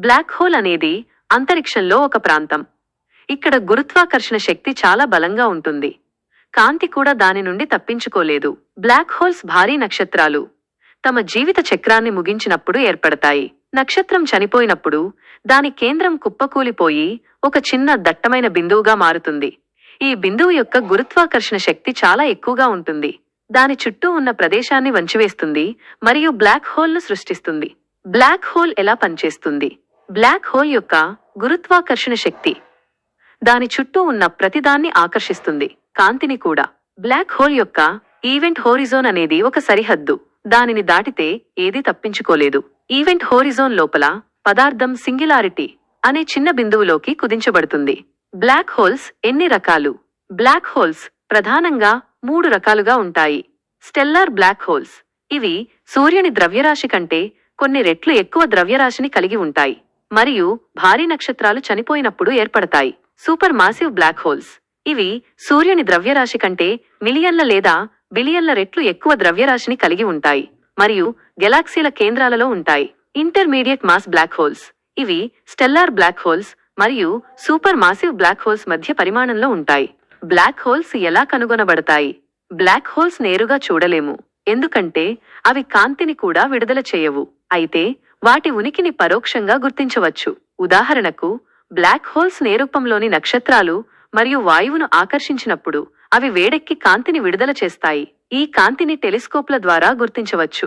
Black hole అనేది అంతరిక్షంలో ఒక ప్రాంతం. ఇక్కడ గురుత్వాకర్షణ శక్తి చాలా బలంగా ఉంటుంది. కాంతి కూడా దాని నుండి తప్పించుకోలేదు. బ్లాక్ హోల్స్ భారీ నక్షత్రాలు. తమ జీవిత చక్రాన్ని ముగించినప్పుడు ఏర్పడతాయి. నక్షత్రం చనిపోయినప్పుడు దాని కేంద్రం కుప్పకూలిపోయి ఒక చిన్న దట్టమైన బిందువుగా మారుతుంది. ఈ బిందువు యొక్క గురుత్వాకర్షణ శక్తి చాలా ఎక్కువగా ఉంటుంది. దాని చుట్టూ ఉన్న ప్రదేశాన్ని వంచివేస్తుంది మరియు బ్లాక్ హోల్ను సృష్టిస్తుంది. బ్లాక్ హోల్ ఎలా పనిచేస్తుంది? బ్లాక్ హోల్ యొక్క గురుత్వాకర్షణ శక్తి. దాని చుట్టూ ఉన్న ప్రతిదాన్ని ఆకర్షిస్తుంది. కాంతిని కూడా. బ్లాక్ హోల్ యొక్క ఈవెంట్ హోరిజోన్ అనేది ఒక సరిహద్దు. దానిని దాటితే ఏదీ తప్పించుకోలేదు. ఈవెంట్ హోరిజోన్ లోపల పదార్థం సింగిలారిటీ అనే చిన్న బిందువులోకి కుదించబడుతుంది. బ్లాక్ హోల్స్ ఎన్ని రకాలు? బ్లాక్ హోల్స్ ప్రధానంగా మూడు రకాలుగా ఉంటాయి. Stellar black holes. ఇవి సూర్యుని ద్రవ్యరాశి కంటే కొన్ని రెట్లు ఎక్కువ ద్రవ్యరాశిని కలిగి ఉంటాయి. మరియు భారీ నక్షత్రాలు చనిపోయినప్పుడు ఏర్పడతాయి. Super massive black holes. ఇవి సూర్యుని ద్రవ్యరాశి కంటే మిలియన్ల లేదా బిలియన్ల రెట్లు ఎక్కువ ద్రవ్యరాశిని కలిగి ఉంటాయి మరియు గెలాక్సీల కేంద్రాలలో ఉంటాయి. Intermediate mass black holes. ఇవి స్టెల్లార్ బ్లాక్ హోల్స్ మరియు సూపర్ మాసివ్ బ్లాక్ హోల్స్ మధ్య పరిమాణంలో ఉంటాయి. బ్లాక్ హోల్స్ ఎలా కనుగొనబడతాయి? బ్లాక్ హోల్స్ నేరుగా చూడలేము. ఎందుకంటే అవి కాంతిని కూడా విడుదల చేయవు. అయితే వాటి ఉనికిని పరోక్షంగా గుర్తించవచ్చు. ఉదాహరణకు బ్లాక్ హోల్స్ నేరూపంలోని నక్షత్రాలు మరియు వాయువును ఆకర్షించినప్పుడు అవి వేడెక్కి కాంతిని విడుదల చేస్తాయి. ఈ కాంతిని టెలిస్కోప్ల ద్వారా గుర్తించవచ్చు.